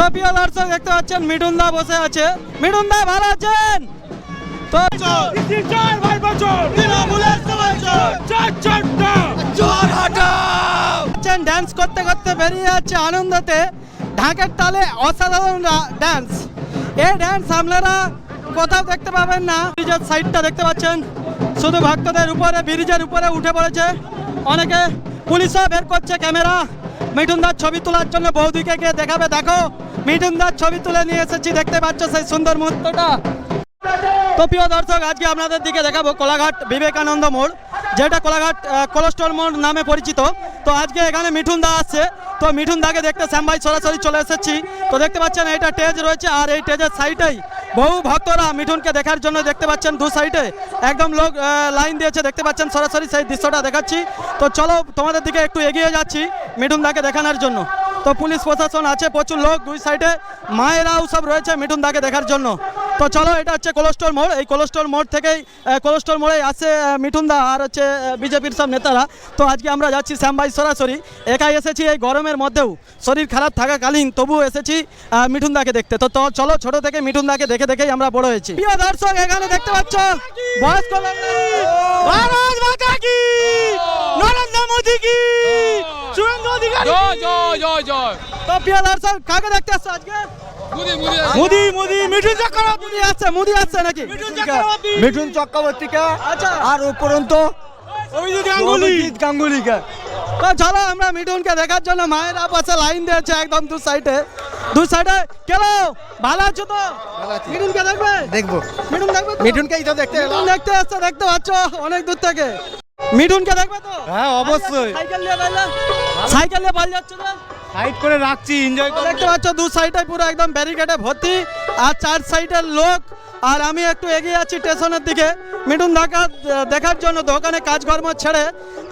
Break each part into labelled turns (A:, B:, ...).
A: তো প্রিয় দর্শক দেখতে পাচ্ছেন মিঠুন দা বসে আছে। মিঠুন দা ভালো আছেন? তো পাচ্ছেন ড্যান্স করতে করতে বেরিয়ে যাচ্ছে আনন্দতে। ঢাকের তালে অসাধারণ ড্যান্স এই ড্যান্স আপনারা কোথাও দেখতে পাবেন না। ব্রিজের সাইডটা দেখতে পাচ্ছেন। শুধু ভক্তদের উপরে ব্রিজের উপরে উঠে পড়েছে। অনেকে পুলিশও বের করছে ক্যামেরা। মিঠুনদার ছবি তোলার জন্য বৌদিকে গিয়ে দেখাবে? দেখো। মিঠুনদার ছবি তুলে নিয়ে এসেছি, দেখতে পাচ্ছ সেই সুন্দর মুহূর্তটা। তো প্রিয় দর্শক, আজকে আপনাদের দিকে দেখাবো কোলাঘাট বিবেকানন্দ মোড়, যেটা কোলাঘাট কোলেস্ট্রল মোড় নামে পরিচিত। তো আজকে এখানে মিঠুন দা আসছে। তো মিঠুন দাকে দেখতে শ্যাম ভাই সরাসরি চলে এসেছি। তো দেখতে পাচ্ছেন এটা টেজ রয়েছে আর এই টেজের সাইডেই বহু ভক্তরা মিঠুনকে দেখার জন্য দেখতে পাচ্ছেন দু সাইডে। একদম লোক লাইন দিয়েছে, দেখতে পাচ্ছেন সরাসরি সেই দৃশ্যটা দেখাচ্ছি। তো চলো তোমাদের দিকে একটু এগিয়ে যাচ্ছি মিঠুন দাকে দেখানোর জন্য। তো পুলিশ প্রশাসন আছে, প্রচুর লোক দুই সাইডে। মায়েরাও সব রয়েছে মিঠুন দাকে দেখার জন্য। তো চলো এটা হচ্ছে কোলেস্ট্রল মোড়। এই কোলেস্ট্রল মোড় থেকেই আহ, কোলেস্ট্রল মোড়ে আসে আহ, মিঠুন দা আর হচ্ছে বিজেপির সব নেতারা। তো আজকে আমরা যাচ্ছি শ্যামভাই সরাসরি। একাই এসেছি এই গরমের মধ্যেও। শরীর খারাপ থাকাকালীন তবুও এসেছি আহ, মিঠুন দাকে দেখতে। তো তো চলো ছোট থেকে মিঠুন দাকে দেখে দেখেই আমরা বড় হয়েছি। প্রিয় দর্শক এখানে দেখতে পাচ্ছ বয়স্ক ভারত মাতা কি? নরেন্দ্র মোদী কি? শুভেন্দু অধিকারী
B: জয় জয় জয় জয়।
A: তো প্রিয় দর্শক কাকে দেখতে আসছো আজকে?
B: মুদি মুদি
A: মিঠুন চক্রবর্তী মোদি আসছে মোদি আসছে নাকি? মিঠুন চক্রবর্তী।
C: মিঠুন চক্রবর্তীকে
A: আচ্ছা।
C: আর উপরন্ত
A: অভিজিৎ
C: অভিজিৎ গাঙ্গুলিকে।
A: তো চলো আমরা মিঠুনকে দেখার জন্য মায়েরা পাশে লাইন দিয়েছে একদম দু সাইডে। দু সাইডে কেন ভালো আছো তো? মিঠুনকে দেখবে?
C: দেখব।
A: মিঠুন দেখবে তো?
C: মিঠুনকেই তো দেখতে
A: দেখতে আসছে দেখতে পাচ্ছ? অনেক দূর থেকে। মিঠুনকে দেখবে তো?
C: হ্যাঁ অবশ্যই।
A: সাইকেল নিয়ে সাইকেল নিয়ে পালিয়ে যাচ্ছে না?
C: সাইড করে রাখছি এনজয় করে।
A: দেখতে পাচ্ছ, দু সাইডে পুরো একদম ব্যারিকেডে ভর্তি, আর চার সাইডের লোক, আর আমি একটু এগিয়ে যাচ্ছি স্টেশনের দিকে। মিঠুন দেখা দেখার জন্য দোকানে কাজকর্ম ছেড়ে।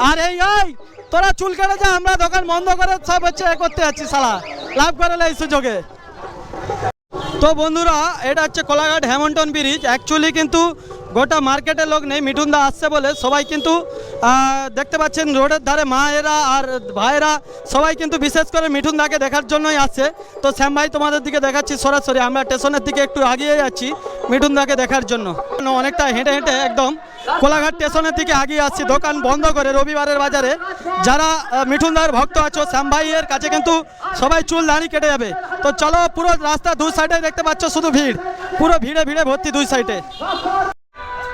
A: আর এই এই, তোরা চুল কেটে যা, আমরা দোকান বন্ধ করে সব হচ্ছে এ করতে যাচ্ছি সালা লাভ করে এই সুযোগে। তো বন্ধুরা, এটা হচ্ছে কোলাঘাট হ্যামন্টন ব্রিজ অ্যাকচুয়ালি কিন্তু গোটা মার্কেটের লোক নেই মিঠুন দা আসছে বলে সবাই কিন্তু দেখতে পাচ্ছেন রোডের ধারে মায়েরা আর ভাইয়েরা, সবাই কিন্তু বিশেষ করে মিঠুন দাকে দেখার জন্যই আসছে। তো শ্যাম ভাই, তোমাদের দিকে দেখাচ্ছি সরাসরি, আমরা স্টেশনের দিকে একটু আগিয়ে যাচ্ছি মিঠুন দাকে দেখার জন্য। অনেকটা হেঁটে হেঁটে একদম কোলাঘাট স্টেশনের দিকে আগিয়ে আসছি, দোকান বন্ধ করে রবিবারের বাজারে। যারা মিঠুন দার ভক্ত আছো, শ্যাম ভাইয়ের কাছে কিন্তু সবাই চুল দাড়ি কেটে যাবে। তো চলো পুরো রাস্তা দুই সাইডে দেখতে পাচ্ছ, শুধু ভিড়। পুরো ভিড়ে ভিড়ে ভর্তি দুই সাইডে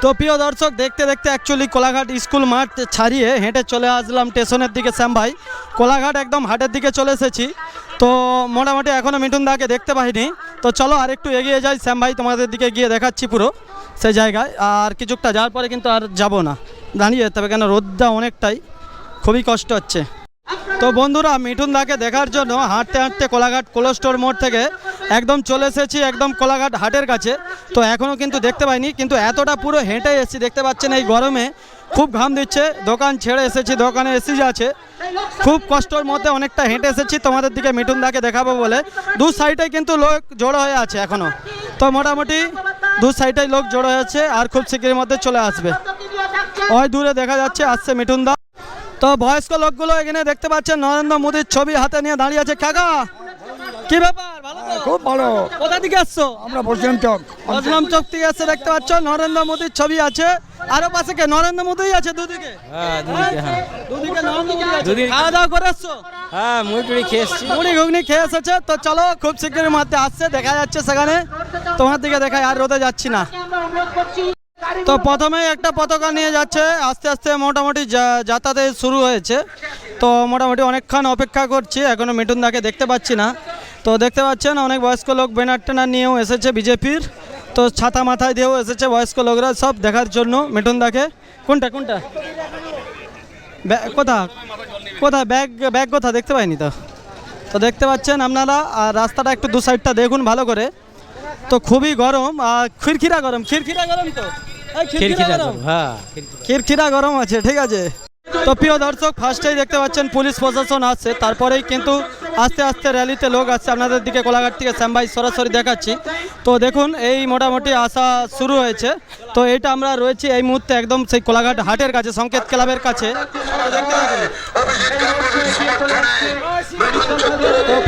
A: তো প্রিয় দর্শক, দেখতে দেখতে অ্যাকচুয়ালি কোলাঘাট স্কুল মাঠ ছাড়িয়ে হেঁটে চলে আসলাম স্টেশনের দিকে, শ্যাম ভাই। কোলাঘাট একদম হাটের দিকে চলে এসেছি। তো মোটামুটি এখনও মিঠুন দাকে দেখতে পাইনি। তো চলো আর একটু এগিয়ে যাই, শ্যাম ভাই তোমাদের দিকে গিয়ে দেখাচ্ছি পুরো সেই জায়গায়। আর কিছুটা যাওয়ার পরে কিন্তু আর যাব না। দাঁড়িয়ে যেতে হবে কেন, রোদটা অনেকটাই, খুবই কষ্ট হচ্ছে। তো বন্ধুরা, মিঠুন দাকে দেখার জন্য হাঁটতে হাঁটতে কোলাঘাট কোলেস্টোর মোড় থেকে একদম চলে এসেছি, একদম কোলাঘাট হাটের কাছে। তো এখনও কিন্তু দেখতে পাইনি, কিন্তু এতটা পুরো হেঁটে এসেছি, দেখতে পাচ্ছেন এই গরমে। খুব ঘাম দিচ্ছে, দোকান ছেড়ে এসেছি, দোকানে এসি আছে। খুব কষ্টর মধ্যে অনেকটা হেঁটে এসেছি, তোমাদের দিকে মিঠুন দাকে দেখাবো বলে। দু সাইডে কিন্তু লোক জড়ো হয়ে আছে এখনও। তো মোটামুটি দু সাইডে লোক জড়ো হয়েছে আর খুব শীঘ্রের মধ্যে চলে আসবে। ওই দূরে দেখা যাচ্ছে, আসছে মিঠুন দা। তো বয়স্ক লোকগুলো এখানে দেখতে পাচ্ছেন নরেন্দ্র মোদীর ছবি হাতে নিয়ে দাঁড়িয়ে আছে। কাকা কি ব্যাপার? ভালো
C: খুব ভালো।
A: কোথা থেকে আসছো?
C: আমরা বসলাম চক।
A: বজলাম চক থেকে আসছে দেখতে পাচ্ছ নরেন্দ্র মোদীর ছবি আছে। আরও পাশে কে? নরেন্দ্র মোদী আছে দুদিকে?
B: হ্যাঁ দুদিকে হ্যাঁ।
A: দুদিকে নরেন্দ্র মোদী আছে। খাওয়া দাওয়া করে আসছো?
B: হ্যাঁ মুড়ি টুড়ি খেয়ে এসছি।
A: মুড়ি ঘুগনি খেয়ে এসেছে। তো চলো খুব শীঘ্রের মধ্যে আসছে দেখা যাচ্ছে সেখানে। তোমার দিকে দেখাই আর রোদে যাচ্ছি না। তো প্রথমে একটা পতাকা নিয়ে যাচ্ছে। আস্তে আস্তে মোটামুটি যাতায়াত শুরু হয়েছে। তো মোটামুটি অনেকক্ষণ অপেক্ষা করছি, এখনও মিঠুন দাকে দেখতে পাচ্ছি না। তো দেখতে পাচ্ছেন, অনেক বয়স্ক লোক ব্যানার টেনার নিয়েও এসেছে বিজেপির। তো ছাতা মাথায় দিয়েও এসেছে বয়স্ক লোকরা, সব দেখার জন্য মিঠুন দাকে। কোনটা কোনটা? কোথা? কোথায় ব্যাগ ব্যাগ কোথা? দেখতে পাইনি তো। তো দেখতে পাচ্ছেন আপনারা, আর রাস্তাটা একটু দু সাইডটা দেখুন ভালো করে। তো খুবই গরম আর খিরখিরা গরম খিরখিরা গরম তো? খিরখিরা গরম।
B: হ্যাঁ
A: খিরখিরা গরম আছে ঠিক আছে। তো প্রিয় দর্শক ফার্স্টেই দেখতে পাচ্ছেন পুলিশ প্রশাসন আসছে তারপরেই কিন্তু আস্তে আস্তে র্যালিতে লোক আসছে আপনাদের দিকে কোলাঘাট থেকে শ্যামভাই সরাসরি দেখাচ্ছি। তো দেখুন, এই মোটামুটি আসা শুরু হয়েছে। তো এটা আমরা রয়েছি এই মুহূর্তে একদম সেই কোলাঘাট হাটের কাছে, সংকেত ক্লাবের কাছে। তো দেখতে থাকুন।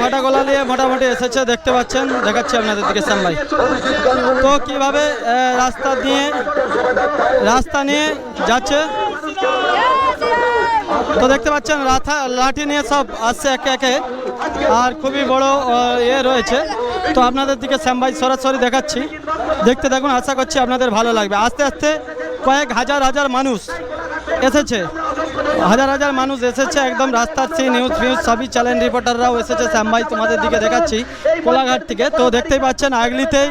A: ফাটা গলা নিয়ে মোটামুটি এসেছে, দেখতে পাচ্ছেন, দেখাচ্ছি আপনাদের দিকে শ্যামভাই তো কীভাবে রাস্তা দিয়ে, রাস্তা নিয়ে যাচ্ছে তো দেখতে পাচ্ছেন, রাথা, লাঠি নিয়ে সব আসছে একে একে। আর খুবই বড় ইয়ে রয়েছে। তো আপনাদের দিকে শ্যামভাই সরাসরি দেখাচ্ছি। দেখতে দেখুন, আশা করছি আপনাদের ভালো লাগবে। আস্তে আস্তে কয়েক হাজার হাজার মানুষ এসেছে। হাজার হাজার মানুষ এসেছে, একদম রাস্তার সেই নিউজ ফিউজ সবই চ্যানেল রিপোর্টাররাও এসেছে। শ্যামভাই তোমাদের দিকে দেখাচ্ছি, কোলাঘাট থেকে। তো দেখতেই পাচ্ছেন, আগলিতেই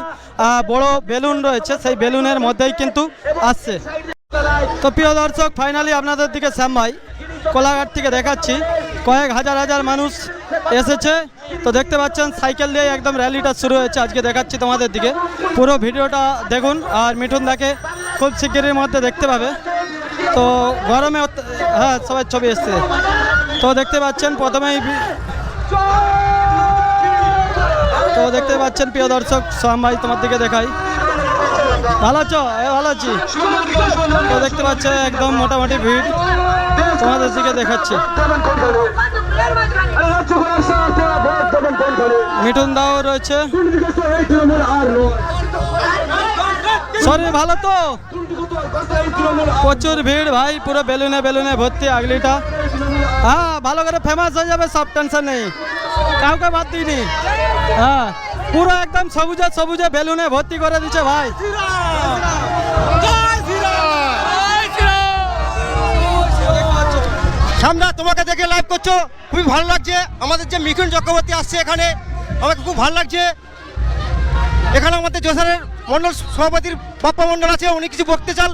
A: বড় বেলুন রয়েছে। সেই বেলুনের মধ্যেই কিন্তু আসছে। তো প্রিয় দর্শক ফাইনালি আপনাদের দিকে শ্যামভাই কোলাঘাট থেকে দেখাচ্ছি। কয়েক হাজার হাজার মানুষ এসেছে। তো দেখতে পাচ্ছেন, সাইকেল দিয়ে একদম র্যালিটা শুরু হয়েছে। আজকে দেখাচ্ছি তোমাদের দিকে। পুরো ভিডিওটা দেখুন, আর মিঠুন দাকে খুব শিগগিরের মধ্যে দেখতে পাবে। তো গরমে হ্যাঁ সবাই ছবি এসছে। তো দেখতে পাচ্ছেন, প্রথমেই তো দেখতে পাচ্ছেন প্রিয় দর্শক শ্যামভাই তোমার দিকে দেখাই। ভালো আছো? ভালো আছি। তো দেখতে পাচ্ছে, একদম মোটামুটি ভিড়। তোমাদের দিকে দেখাচ্ছি। মিঠুন দাও রয়েছে। শরীর ভালো তো? প্রচুর ভিড় ভাই, পুরো বেলুনে বেলুনে ভর্তি আগলিটা। হ্যাঁ ভালো করে ফেমাস হয়ে যাবে, সব টেনশন নেই। কাউকে বাদ দিইনি। হ্যাঁ। পুরো একদম সবুজে সবুজে বেলুনে ভর্তি করে দিচ্ছে ভাই।
D: সামনা তোমাকে দেখে লাইভ করছ। খুবই ভালো লাগছে। আমাদের যে মিঠুন চক্রবর্তী আসছে এখানে আমাকে খুব ভালো লাগছে। এখানে আমাদের যশোরের মন্ডল সভাপতির বাপ্পা মন্ডল আছে উনি কিছু বলতে চান।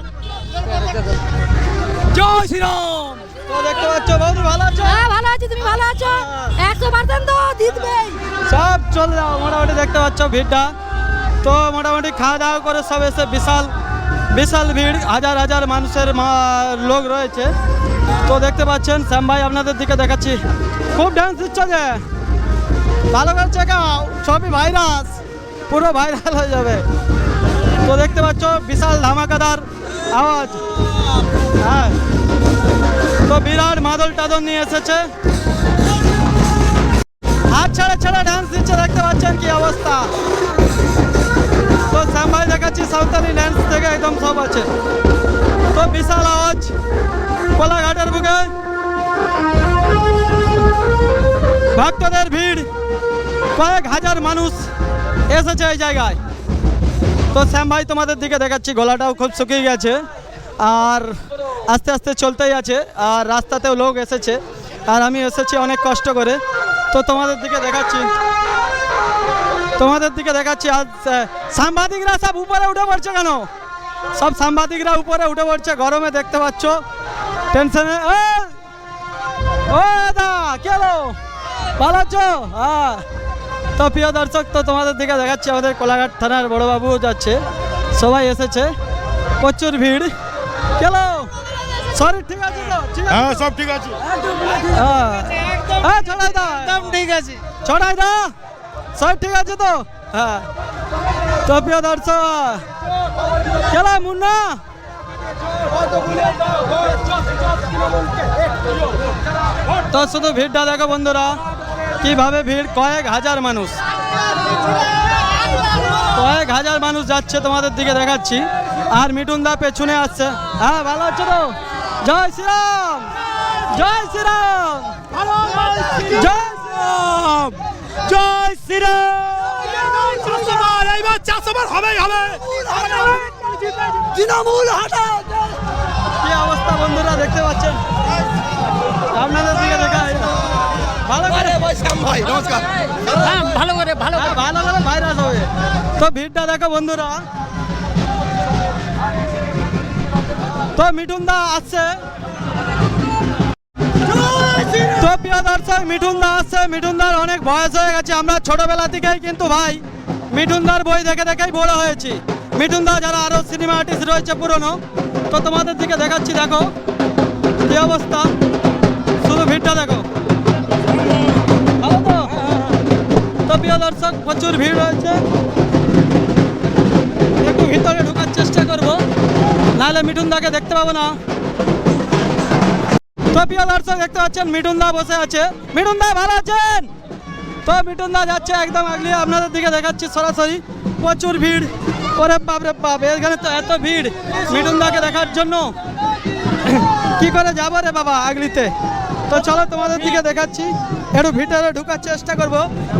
B: জয় শ্রীরাম।
A: তো দেখতে পাচ্ছ বৌদি ভালো আছো?
E: হ্যাঁ ভালো আছি। তুমি ভালো আছো? একশো পার্সেন্ট তো।
A: সব চলে যাও, মোটামুটি দেখতে পাচ্ছ ভিড়টা। তো মোটামুটি খাওয়া দাওয়া করে সব এসে বিশাল বিশাল ভিড়, হাজার হাজার মানুষের লোক রয়েছে। তো দেখতে পাচ্ছেন, শ্যাম ভাই আপনাদের দিকে দেখাচ্ছি। খুব ডান্স দিচ্ছে যে? ভালো করে চেকাও সবই ভাইরাস পুরো ভাইরাল হয়ে যাবে। তো দেখতে পাচ্ছ, বিশাল ধামাকাদার আওয়াজ। হ্যাঁ। তো বিরাট মাদল টাদল নিয়ে এসেছে। হাত ছাড়া ছাড়া ডান্স দিচ্ছে, দেখতে পাচ্ছেন কি অবস্থা? তো শ্যামভাই দেখাচ্ছি, সাঁওতালি ডান্স থেকে একদম সব আছে। তো বিশাল আওয়াজ, কোলাঘাটের বুকে। ভক্তদের ভিড়, কয়েক হাজার মানুষ এসেছে এই জায়গায়। তো শ্যাম ভাই, তোমাদের দিকে দেখাচ্ছি, গলাটাও খুব শুকিয়ে গেছে, আর আস্তে আস্তে চলতেই আছে, আর রাস্তাতেও লোক এসেছে, আর আমি এসেছি অনেক কষ্ট করে। তো তোমাদের দিকে দেখাচ্ছি। তোমাদের দিকে দেখাচ্ছি। আজ সাংবাদিকরা সব উপরে উঠে পড়ছে কেন? সব সাংবাদিকরা উপরে উঠে পড়ছে, গরমে দেখতে পাচ্ছ। টেনশনে ও দা কেলো ভালো আছো? হ্যাঁ। তো প্রিয় দর্শক, তো তোমাদের দিকে দেখাচ্ছি, আমাদের কোলাঘাট থানার বড়বাবু যাচ্ছে। সবাই এসেছে। প্রচুর ভিড়। কেলো শরীর ঠিক আছে তো
C: হ্যাঁ সব ঠিক আছে।
A: হ্যাঁ হ্যাঁ ছড়াই দা একদম ঠিক আছে। ছড়াই দা সব ঠিক আছে তো। হ্যাঁ। তো প্রিয় দর্শক কেলা মুন্না। তো শুধু ভিড়টা দেখো বন্ধুরা কীভাবে ভিড়? কয়েক হাজার মানুষ। কয়েক হাজার মানুষ যাচ্ছে তোমাদের দিকে দেখাচ্ছি। আর মিঠুন দা পেছনে আসছে। হ্যাঁ ভালো আছো তো? জয় শ্রীরাম! জয় শ্রীরাম! জয় শ্রীরাম! জয় শ্রীরাম!
C: এইবার চাষবার হবেই হবে
A: তৃণমূল হটাও কি অবস্থা বন্ধুরা দেখতে পাচ্ছেন? আপনাদের দিকে দেখা ভালো করে
D: ভাই নমস্কার।
B: হ্যাঁ ভালো করে ভালো
A: হ্যাঁ, ভালো করে ভাইরাস হবে। তো ভিড়টা দেখো বন্ধুরা। তো মিঠুন দা আসছে। তো প্রিয় দর্শক মিঠুন দা আসছে। মিঠুন দার অনেক বয়স হয়ে গেছে, আমরা ছোটবেলা থেকেই কিন্তু ভাই মিঠুন দার বই দেখে দেখেই বড় হয়েছি। মিঠুন দা যারা আরও সিনেমা আর্টিস্ট রয়েছে পুরনো, তো তোমাদের দিকে দেখাচ্ছি, দেখো। কি অবস্থা? শুধু ভিড়টা দেখো। তো প্রিয় দর্শক, প্রচুর ভিড় রয়েছে। একটু ভিতরে নাহলে মিঠুন দাকে দেখতে পাবো না। তো প্রিয় দর্শক, দেখতে পাচ্ছেন মিঠুন দা বসে আছে। মিঠুন দা ভালো আছেন? তো মিঠুন দা যাচ্ছে একদম আগলিয়ে। আপনাদের দিকে দেখাচ্ছি সরাসরি। প্রচুর ভিড়। ওরে বাপ রে বাপ, এখানে তো এত ভিড় মিঠুন দাকে দেখার জন্য। কি করে যাব রে বাবা আগলিতে? তো চলো তোমাদের দিকে দেখাচ্ছি। একটু ভিতরে ঢুকার চেষ্টা করব।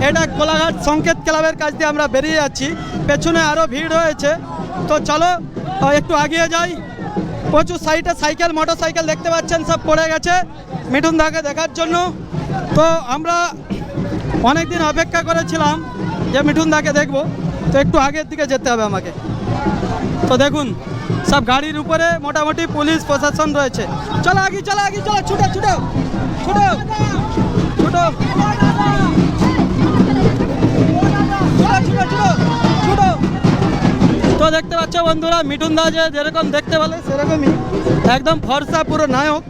A: এটা কোলাঘাট সংকেত ক্লাবের কাছ দিয়ে আমরা বেরিয়ে যাচ্ছি। পেছনে আরও ভিড় হয়েছে তো চলো একটু আগিয়ে যাই। প্রচুর সাইটে সাইকেল মোটর সাইকেল দেখতে পাচ্ছেন, সব পড়ে গেছে মিঠুন দাকে দেখার জন্য। তো আমরা অনেক দিন অপেক্ষা করেছিলাম যে মিঠুন দাকে দেখব। তো একটু আগের দিকে যেতে হবে আমাকে। তো দেখুন, সব গাড়ির উপরে মোটামুটি পুলিশ, প্রশাসন রয়েছে। চলো আগে চলো আগে, চলো ছুটো ছুটো ছুটো। ছুটো ছুটো ছুটো ছুটো। তো দেখতে পাচ্ছ বন্ধুরা মিঠুন দা যে যেরকম দেখতে বলে সেরকমই। একদম ফর্সা পুরো নায়ক।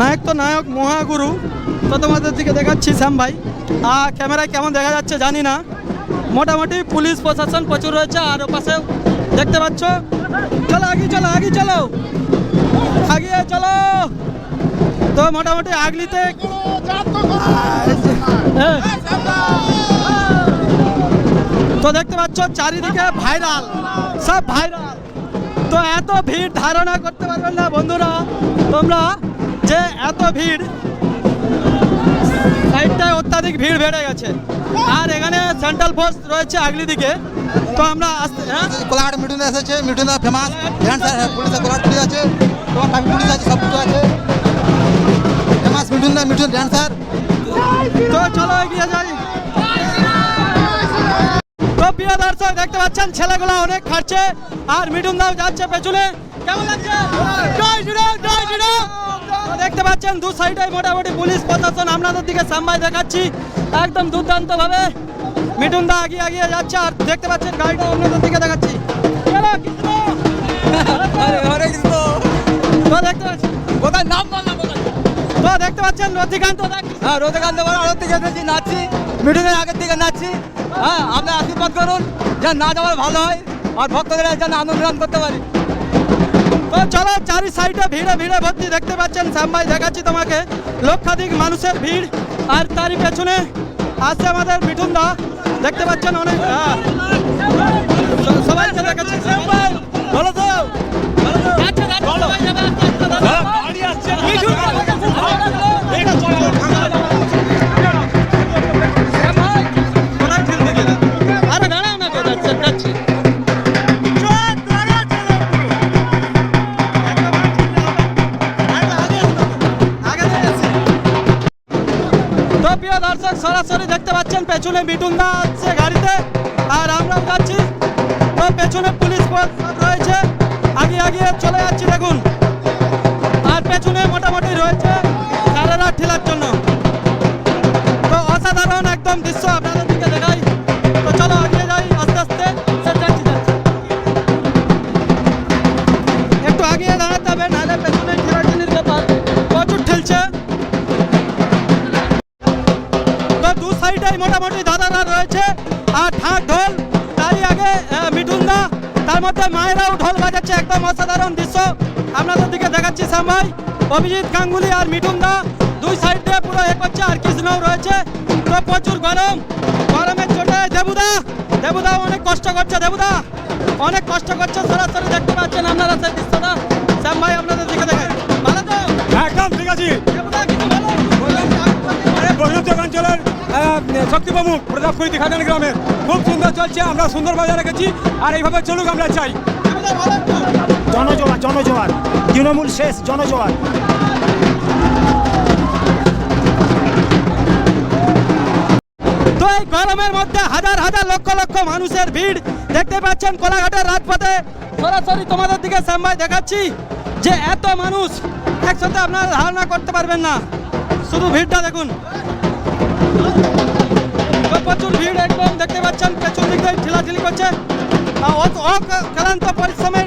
A: নায়ক তো নায়ক মহাগুরু। তো তোমাদের দিকে দেখাচ্ছি শ্যাম ভাই। আর ক্যামেরায় কেমন দেখা যাচ্ছে জানি না। মোটামুটি পুলিশ প্রশাসন প্রচুর রয়েছে আর ওপাশেও দেখতে পাচ্ছ। চলো আগে চলো আগে চলো। আগিয়ে চলো। তো মোটামুটি আগলিতে হ্যাঁ। তো দেখতে পাচ্ছ চারিদিকে ভাইরাল সব ভাইরাল তো এত ভিড় ধারণা করতে পারবেন না বন্ধুরা তোমরা যে এত ভিড় সাইডটায় অত্যাধিক ভিড় বেড়ে গেছে। আর এখানে সেন্ট্রাল ফোর্স রয়েছে আগলি দিকে। তো আমরা আসতে হ্যাঁ?
F: কোলাঘাট মিঠুন এসেছে Mithun famous dancer police Kolaghat police আছে তোমার ট্রাফিক পুলিশ আছে সব কিছু আছে। ফেমাস মিঠুন মিঠুন ড্যান্সার
A: তো চলো এগিয়ে যাই। দর্শক দেখতে পাচ্ছেন ছেলেগুলো অনেক খাচ্ছে আর মিঠুন দাও যাচ্ছে পেছনে। কেমন লাগছে? দেখতে পাচ্ছেন দু সাইডে মোটামুটি পুলিশ প্রশাসন। আপনাদের দিকে সামনে দেখাচ্ছি। একদম দুর্দান্ত ভাবে মিঠুন দা আগিয়ে আগিয়ে যাচ্ছে আর দেখতে পাচ্ছেন গাড়িটা আপনাদের দিকে দেখাচ্ছি।
B: কোথায়? নাম
A: তো দেখতে পাচ্ছেন রতিকান্ত
B: হ্যাঁ থেকে এসেছি নাচছি মিঠুনের আগের থেকে নাচছি। হ্যাঁ আপনার আশীর্বাদ করুন যেন নাচ আমার ভালো হয় আর ভক্তদের যেন আনন্দ দান করতে পারি।
A: তো চলো চারি সাইডে ভিড়ে ভিড়ে ভর্তি দেখতে পাচ্ছেন শ্যামভাই দেখাচ্ছি তোমাকে। লক্ষাধিক মানুষের ভিড় আর তারই পেছনে আসছে আমাদের মিঠুন দা। দেখতে পাচ্ছেন অনেক হ্যাঁ। স- সবাইকে দেখাচ্ছি। শ্যামভাই ভালো তো। যাচ্ছে, যাচ্ছে, সরাসরি দেখতে পাচ্ছেন পেছনে মিঠুন দা আছে গাড়িতে। আর আমরাও যাচ্ছি। তো পেছনে পুলিশ রয়েছে। আগে আগিয়ে চলে যাচ্ছি, দেখুন। আর পেছনে মোটামুটি রয়েছে। চারেরা ঠেলার দেখাচ্ছি সামভাই অভিজিৎ গাঙ্গুলি আর মিঠুন দা দুই সাইড দিয়ে পুরো এ করছে আর কৃষ্ণও রয়েছে। তো প্রচুর গরম। গরমের চোটে দেবুদা দেবুদা অনেক কষ্ট করছে দেবুদা। অনেক কষ্ট করছে সরাসরি দেখতে পাচ্ছেন আপনারা সেই দৃশ্যটা। শ্যাম ভাই আপনাদের দিকে দেখায় ভালো তো?
C: একদম ঠিক আছে। অঞ্চলের শক্তি প্রমুখ প্রতাপকুড়ি খাজান গ্রামে খুব সুন্দর চলছে আমরা সুন্দর বাজার রেখেছি আর এইভাবে চলুক আমরা চাই?
G: জনজোয়ার জনজোয়ার। তৃণমূল শেষ, জনজোয়ার।
A: তো এই গরমের মধ্যে হাজার হাজার লক্ষ লক্ষ মানুষের ভিড় দেখতে পাচ্ছেন কোলাঘাটের রাজপথে। সরাসরি তোমাদের দিকে সামনে দেখাচ্ছি যে এত মানুষ একসাথে আপনারা ধারণা করতে পারবেন না। শুধু ভিড়টা দেখুন। প্রচুর ভিড় একদম দেখতে পাচ্ছেন, পেছন দিক দিয়ে ঠেলাঠেলি করছে। অক্লান্ত পরিশ্রমের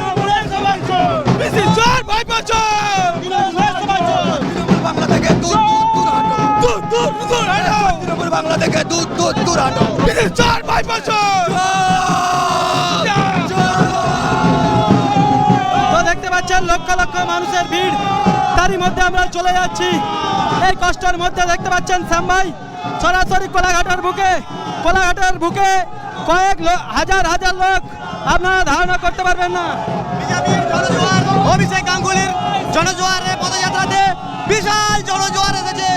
F: বাংলা থেকে দূর
C: দূর দূর হাঁটো। পিসি চোর ভাই বছর
A: তো দেখতে পাচ্ছেন লক্ষ লক্ষ মানুষের ভিড়। তারই মধ্যে আমরা চলে যাচ্ছি। এই কষ্টের মধ্যে দেখতে পাচ্ছেন শ্যাম ভাই সরাসরি কোলাঘাটের বুকে কোলাঘাটের বুকে কয়েক হাজার হাজার লোক আপনারা ধারণা করতে পারবেন না।
B: অভিষেক গাঙ্গুলির জনজোয়ারের পদযাত্রাতে বিশাল জনজোয়ার এসেছে।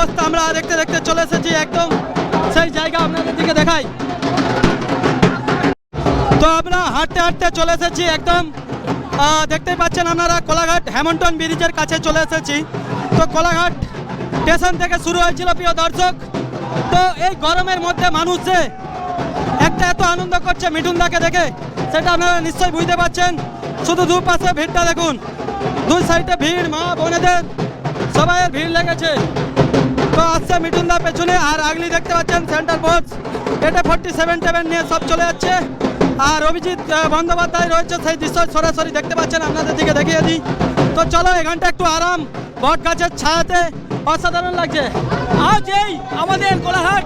A: অবস্থা আমরা দেখতে দেখতে চলে এসেছি একদম সেই জায়গা আপনাদের দিকে দেখাই। তো আমরা হাঁটতে হাঁটতে চলে এসেছি একদম আহ, দেখতেই পাচ্ছেন আপনারা কোলাঘাট হ্যামন্টন ব্রিজের কাছে চলে এসেছি। তো কোলাঘাট স্টেশন থেকে শুরু হয়েছিল প্রিয় দর্শক। তো এই গরমের মধ্যে মানুষ যে একটা এত আনন্দ করছে মিঠুনদাকে দেখে সেটা আপনারা নিশ্চয়ই বুঝতে পারছেন। শুধু দুপাশে ভিড়টা দেখুন দুই সাইডে ভিড় মা বোনেদের সবাইয়ের ভিড় লেগেছে। তো আসছে মিঠুনদা পেছনে, আর আগলি দেখতে পাচ্ছেন সেন্টার বক্স এটা ফোর্টি সেভেন টেভেন নিয়ে সব চলে যাচ্ছে। আর অভিজিৎ বন্দ্যোপাধ্যায় রয়েছে সেই দৃশ্য সরাসরি দেখতে পাচ্ছেন, আপনাদের দিকে দেখিয়ে দিই। তো চলো এখানটা একটু আরাম, বট গাছের ছায়াতে অসাধারণ লাগছে।
C: আজ এই আমাদের কোলাঘাট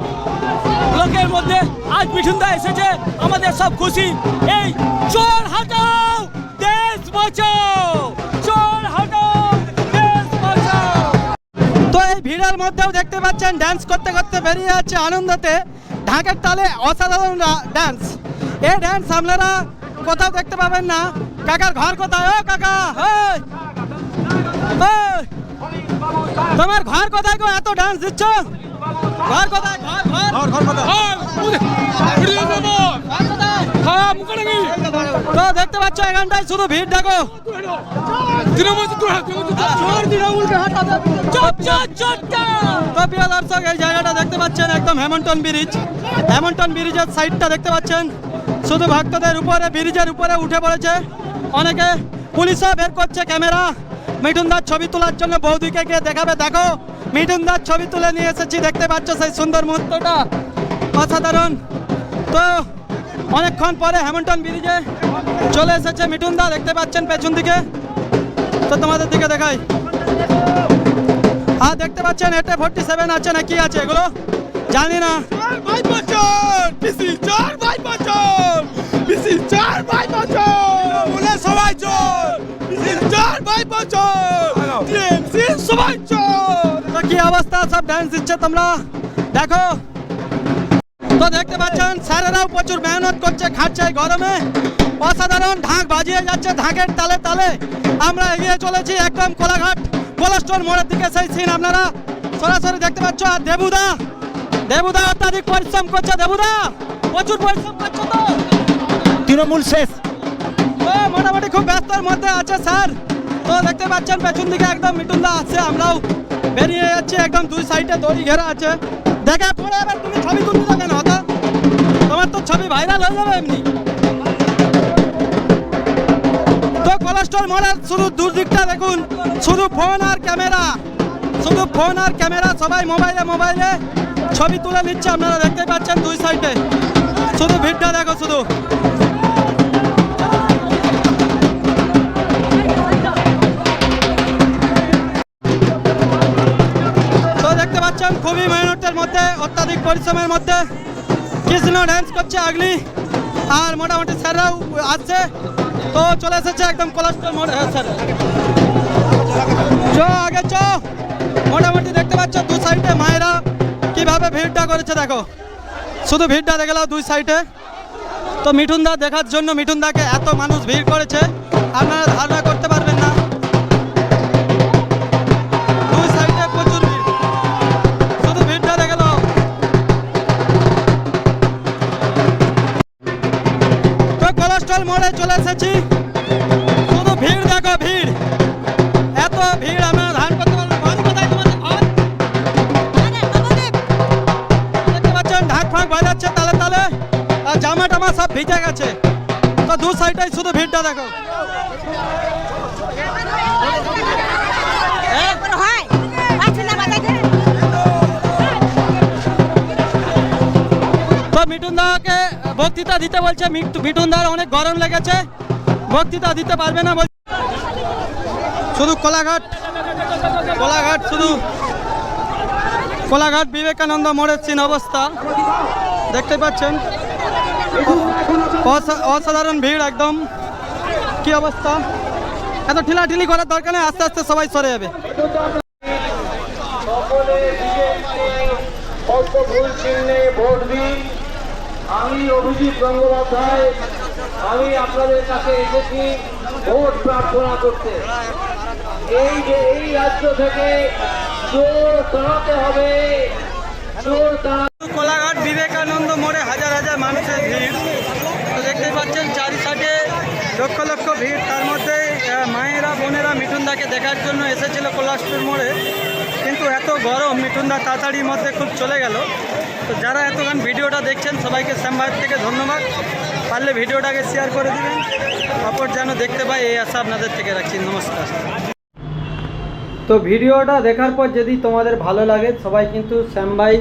C: ব্লকের মধ্যে আজ মিঠুনদা এসেছে, আমাদের সব খুশি। এই চোর হাটাও, দেশ বাঁচাও, চোর হাটাও।
A: এই ভিড়ের মধ্যেও দেখতে পাচ্ছেন ড্যান্স করতে করতে বেরিয়ে যাচ্ছে আনন্দতে ঢাকের তালে অসাধারণ ড্যান্স এই ড্যান্স আপনারা কোথাও দেখতে পাবেন না কাকার ঘর কোথায় ও কাকা! তোমার ঘর কোথায় গো এত ডান্স দিচ্ছ ঘর কোথায় ঘর ঘর ঘর কোথায়? তো দেখতে পাচ্ছ এখানটায় শুধু ভিড় দেখো। তো প্রিয় দর্শক এই জায়গাটা দেখতে পাচ্ছেন একদম হেমন্টন ব্রিজ হেমন্টন ব্রিজের সাইডটা দেখতে পাচ্ছেন। শুধু ভক্তদের উপরে ব্রিজের উপরে উঠে পড়েছে। অনেকে পুলিশও বের করছে ক্যামেরা। মিঠুনদার ছবি তোলার জন্য বৌদিকে গিয়ে দেখাবে। দেখো মিঠুনদার ছবি তুলে নিয়ে এসেছি। দেখতে পাচ্ছ সেই সুন্দর মুহূর্তটা। অসাধারণ। তো অনেকক্ষণ পরে হেমন্টন ব্রিজে চলে এসেছে মিঠুনদা দেখতে পাচ্ছেন পেছন দিকে। তো তোমাদের দিকে দেখাই। আর দেখতে পাচ্ছেন এটা ফোর্টি সেভেন আছে না কি আছে এগুলো? জানি না। কি অবস্থা? সব ডান্স দিচ্ছে তোমরা? দেখো। তো দেখতে পাচ্ছেন স্যারেরাও প্রচুর মেহনত করছে খাচ্ছে গরমে। অসাধারণ ঢাক বাজিয়ে যাচ্ছে ঢাকের তালে তালে। আমরা এগিয়ে চলেছি একদম কোলাঘাট কোলাস্টোর মোড়ের দিকে। সেই সিন আপনারা সরাসরি দেখতে পাচ্ছ আর দেবুদা দেবুদা অত্যাধিক পরিশ্রম করছে দেবুদা প্রচুর পরিশ্রম করছে তো।
G: তৃণমূল শেষ।
A: ও মোটামুটি খুব ব্যস্তর মধ্যে আছে স্যার। তো দেখতে পাচ্ছেন পেছন দিকে একদম মিটুনদা আছে আমরাও বেরিয়ে যাচ্ছি একদম দুই সাইডে দড়ি ঘেরা আছে। দেখা পড়ে এবার তুমি ছবি তুলতে তোমার তো ছবি ভাইরাল হয়ে যাবে এমনি। তো কোলেস্ট্রল মোড়ের শুধু দূর দিকটা দেখুন, শুধু ফোন আর ক্যামেরা শুধু ফোন আর ক্যামেরা সবাই মোবাইলে মোবাইলে ছবি তুলে নিচ্ছে, আপনারা দেখতে পাচ্ছেন দুই সাইডে শুধু ভিড়টা দেখো, শুধু। তো দেখতে পাচ্ছেন, খুবই মেহনতের মধ্যে, অত্যাধিক পরিশ্রমের মধ্যে। কৃষ্ণ ড্যান্স করছে আগলি। আর মোটামুটি স্যাররাও আসছে। তো চলে এসেছে একদম কোলাস্টর মোড়। হ্যাঁ স্যার। চ, আগে চ। মোটামুটি দেখতে পাচ্ছ দু সাইডে মায়েরা কীভাবে ভিড়টা করেছে, দেখো। শুধু ভিড়টা দেখলাম দুই সাইডে তো মিঠুনদা দেখার জন্য মিঠুনদাকে এত মানুষ ভিড় করেছে। আপনারা ধারণা করতে মোড়ে চলে এসেছি। শুধু ভিড় দেখো ভিড়। ভিড় আমরা ধান করতে পারব ঘর কোথায় তোমাদের ঘর? দেখতে পাচ্ছেন ঢাক ফাঁক বাজাচ্ছে তালে তালে। আর জামা টামা সব ভিজে গেছে। তো দু সাইডে শুধু ভিড়টা দেখো। বক্তৃতা দিতে বলছে মিঠু- মিঠুন দার অনেক গরম লেগেছে। বক্তৃতা দিতে পারবে না শুধু কোলাঘাট কোলাঘাট শুধু কোলাঘাট বিবেকানন্দ মোড়ের চিন অবস্থা। দেখতে পাচ্ছেন? অসা- অসাধারণ ভিড় একদম। কি অবস্থা? এত ঠিলাঠিলি করার দরকার নেই, আস্তে আস্তে সবাই সরে যাবে।
H: ভোট দিন। আমি অভিজিৎ গঙ্গোপাধ্যায়। আমি আপনাদের কাছে এসেছি ভোট প্রার্থনা করতে। এই যে, এই রাজ্য থেকে চোর তাড়াতে হবে। চোর
A: কোলাঘাট বিবেকানন্দ মোড়ে হাজার হাজার মানুষের ভিড়। তো দেখতেই পাচ্ছেন চারি সাইডে লক্ষ লক্ষ ভিড়। তার মধ্যে মায়েরা, বোনেরা মিঠুনদাকে দেখার জন্য এসেছিল কোলাস্টুর মোড়ে। কিন্তু এত গরম, মিঠুনদা তাড়াতাড়ির মধ্যে খুব চলে গেল। তো যারা এতক্ষণ ভিডিওটা দেখছেন, সবাইকে শ্যামবাইয়ের থেকে ধন্যবাদ। পারলে ভিডিওটাকে শেয়ার করে দেবেন। অপর যেন দেখতে পাই, এই আশা আপনাদের থেকে রাখছি। নমস্কার। তো ভিডিওটা দেখার পর যদি তোমাদের ভালো লাগে, সবাই কিন্তু শ্যামবাই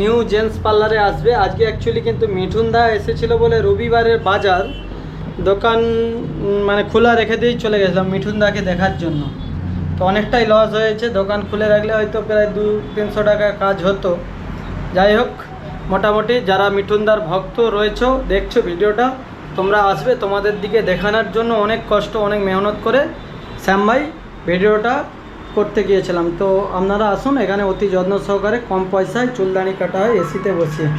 A: নিউ জেন্টস পার্লারে আসবে। আজকে অ্যাকচুয়ালি কিন্তু মিঠুন দা এসেছিল বলে রবিবারের বাজার। দোকান মানে খোলা রেখে দিয়েই চলে গেছিলাম মিঠুন দাকে দেখার জন্য। তো অনেকটাই লস হয়েছে। দোকান খুলে রাখলে হয়তো প্রায় দু তিনশো টাকা কাজ হতো। যাই হোক মোটামুটি যারা মিঠুনদার ভক্ত রয়েছো, দেখছ ভিডিওটা, তোমরা আসবে তোমাদের দিকে দেখানোর জন্য অনেক কষ্ট, অনেক মেহনত করে শ্যাম ভাই ভিডিওটা করতে গিয়েছিলাম। তো আপনারা আসুন, এখানে অতি যত্ন সহকারে কম পয়সায় চুলদানি কাটা হয় এসিতে বসিয়ে।